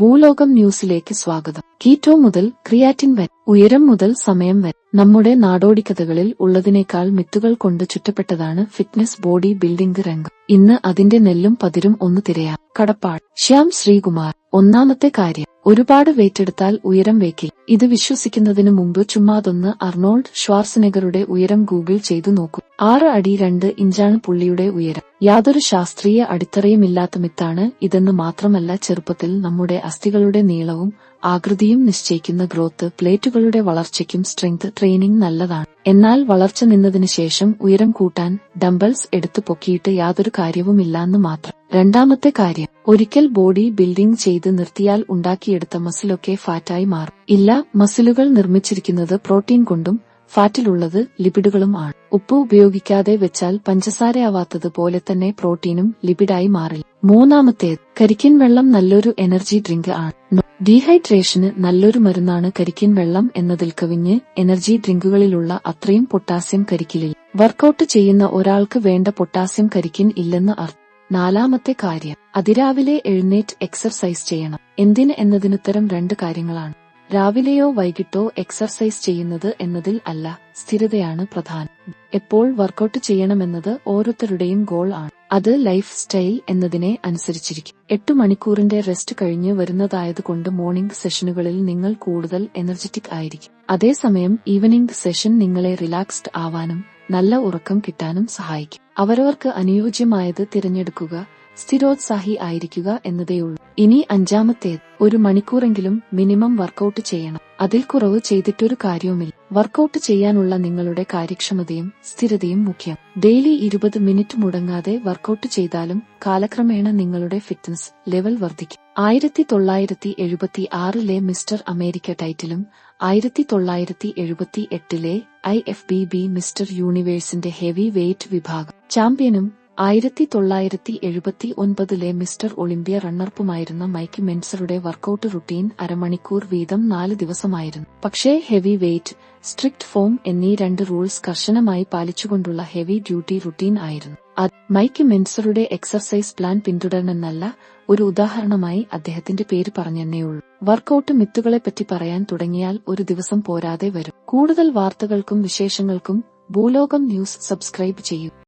ഭൂലോകം ന്യൂസിലേക്ക് സ്വാഗതം. കീറ്റോ മുതൽ ക്രിയാറ്റിൻ വരെ ഉയരം മുതൽ സമയം വരെ നമ്മുടെ നാടോടിക്കഥകളിൽ ഉള്ളതിനേക്കാൾ മിത്തുകൾ കൊണ്ട് ചുറ്റപ്പെട്ടതാണ് ഫിറ്റ്നസ് ബോഡി ബിൽഡിംഗ് രംഗം. ഇന്ന് അതിന്റെ നെല്ലും പതിരും ഒന്ന് തിരയാം. കടപ്പാട് ശ്യാം ശ്രീകുമാർ. ഒന്നാമത്തെ കാര്യം ഒരുപാട് വെയിറ്റെടുത്താൽ ഉയരം വേക്കിൽ ഇത് വിശ്വസിക്കുന്നതിനു മുമ്പ് ചുമ്മാതൊന്ന് അർണോൾഡ് ഷ്വാർസനെഗറുടെ ഉയരം ഗൂഗിൾ ചെയ്തു നോക്കൂ. ആറ് അടി രണ്ട് ഇഞ്ചാണ് പുള്ളിയുടെ ഉയരം. യാതൊരു ശാസ്ത്രീയ അടിത്തറയുമില്ലാത്ത മിത്താണ് ഇതെന്ന് മാത്രമല്ല ചെറുപ്പത്തിൽ നമ്മുടെ അസ്ഥികളുടെ നീളവും ആകൃതിയും നിശ്ചയിക്കുന്ന ഗ്രോത്ത് പ്ലേറ്റുകളുടെ വളർച്ചയ്ക്കും സ്ട്രെങ്ത് ട്രെയിനിംഗ് നല്ലതാണ്. എന്നാൽ വളർച്ച നിന്നതിനു ശേഷം ഉയരം കൂട്ടാൻ ഡംബൽസ് എടുത്തു പൊക്കിയിട്ട് യാതൊരു കാര്യവുമില്ലാന്ന് മാത്രം. രണ്ടാമത്തെ കാര്യം ഒരിക്കൽ ബോഡി ബിൽഡിംഗ് ചെയ്ത് നിർത്തിയാൽ ഉണ്ടാക്കിയെടുത്ത മസിലൊക്കെ ഫാറ്റായി മാറും. ഇല്ല മസിലുകൾ നിർമ്മിച്ചിരിക്കുന്നത് പ്രോട്ടീൻ കൊണ്ടും ഫാറ്റിലുള്ളത് ലിപിഡുകളും ആണ്. ഉപ്പ് ഉപയോഗിക്കാതെ വെച്ചാൽ പഞ്ചസാരയാവാത്തത് പോലെ തന്നെ പ്രോട്ടീനും ലിപിഡായി മാറില്ല. മൂന്നാമത്തേത് കരിക്കിൻ വെള്ളം നല്ലൊരു എനർജി ഡ്രിങ്ക് ആണ്. ഡീഹൈഡ്രേഷന് നല്ലൊരു മരുന്നാണ് കരിക്കിൻ വെള്ളം എന്നതിൽ കവിഞ്ഞ് എനർജി ഡ്രിങ്കുകളിലുള്ള അത്രയും പൊട്ടാസ്യം കരിക്കിലില്ല. വർക്കൌട്ട് ചെയ്യുന്ന ഒരാൾക്ക് വേണ്ട പൊട്ടാസ്യം കരിക്കിൻ ഇല്ലെന്ന് അർത്ഥം. നാലാമത്തെ കാര്യം അതിരാവിലെ എഴുന്നേറ്റ് എക്സർസൈസ് ചെയ്യണം. എന്തിന് എന്നതിനുത്തരം രണ്ട് കാര്യങ്ങളാണ്. രാവിലെയോ വൈകിട്ടോ എക്സർസൈസ് ചെയ്യുന്നത് എന്നതിൽ അല്ല സ്ഥിരതയാണ് പ്രധാനം. എപ്പോൾ വർക്കൌട്ട് ചെയ്യണമെന്നത് ഓരോരുത്തരുടെയും ഗോൾ ആണ്. അത് ലൈഫ് സ്റ്റൈൽ എന്നതിനെ അനുസരിച്ചിരിക്കും. എട്ട് മണിക്കൂറിന്റെ റെസ്റ്റ് കഴിഞ്ഞ് വരുന്നതായതുകൊണ്ട് മോർണിംഗ് സെഷനുകളിൽ നിങ്ങൾ കൂടുതൽ എനർജറ്റിക് ആയിരിക്കും. അതേസമയം ഈവനിംഗ് സെഷൻ നിങ്ങളെ റിലാക്സ്ഡ് ആവാനും നല്ല ഉറക്കം കിട്ടാനും സഹായിക്കും. അവരവർക്ക് അനുയോജ്യമായത് തിരഞ്ഞെടുക്കുക സ്ഥിരോത്സാഹി ആയിരിക്കുക എന്നതേയുള്ളൂ. ഇനി അഞ്ചാമത്തേത്. ഒരു മണിക്കൂറെങ്കിലും മിനിമം വർക്കൌട്ട് ചെയ്യണം. അതിൽ കുറവ് ചെയ്തിട്ടൊരു കാര്യവുമില്ല. വർക്കൌട്ട് ചെയ്യാനുള്ള നിങ്ങളുടെ കാര്യക്ഷമതയും സ്ഥിരതയും മുഖ്യം. ഡെയിലി ഇരുപത് മിനിറ്റ് മുടങ്ങാതെ വർക്കൌട്ട് ചെയ്താലും കാലക്രമേണ നിങ്ങളുടെ ഫിറ്റ്നസ് ലെവൽ വർദ്ധിക്കും. ആയിരത്തി തൊള്ളായിരത്തി എഴുപത്തി ആറിലെ മിസ്റ്റർ അമേരിക്ക ടൈറ്റിലും ആയിരത്തി തൊള്ളായിരത്തി എഴുപത്തി എട്ടിലെ I F B B mister യൂണിവേഴ്സിന്റെ heavy weight വിഭാഗം ചാമ്പ്യനും ആയിരത്തി തൊള്ളായിരത്തി എഴുപത്തി ഒൻപതിലെ മിസ്റ്റർ ഒളിമ്പ്യ റണ്ണർപ്പുമായിരുന്ന മൈക്ക് മെൻസറുടെ വർക്കൌട്ട് റുട്ടീൻ അരമണിക്കൂർ വീതം നാല് ദിവസമായിരുന്നു. പക്ഷേ ഹെവി വെയ്റ്റ് സ്ട്രിക്ട് ഫോം എന്നീ രണ്ട് റൂൾസ് കർശനമായി പാലിച്ചുകൊണ്ടുള്ള ഹെവി ഡ്യൂട്ടി റുട്ടീൻ ആയിരുന്നു. അത് മൈക്ക് മെൻസറുടെ എക്സർസൈസ് പ്ലാൻ പിന്തുടരണമെന്നല്ല ഒരു ഉദാഹരണമായി അദ്ദേഹത്തിന്റെ പേര് പറഞ്ഞെന്നേയുള്ളൂ. വർക്കൌട്ട് മിത്തുകളെപ്പറ്റി പറയാൻ തുടങ്ങിയാൽ ഒരു ദിവസം പോരാതെ വരും. കൂടുതൽ വാർത്തകൾക്കും വിശേഷങ്ങൾക്കും ഭൂലോകം ന്യൂസ് സബ്സ്ക്രൈബ് ചെയ്യൂ.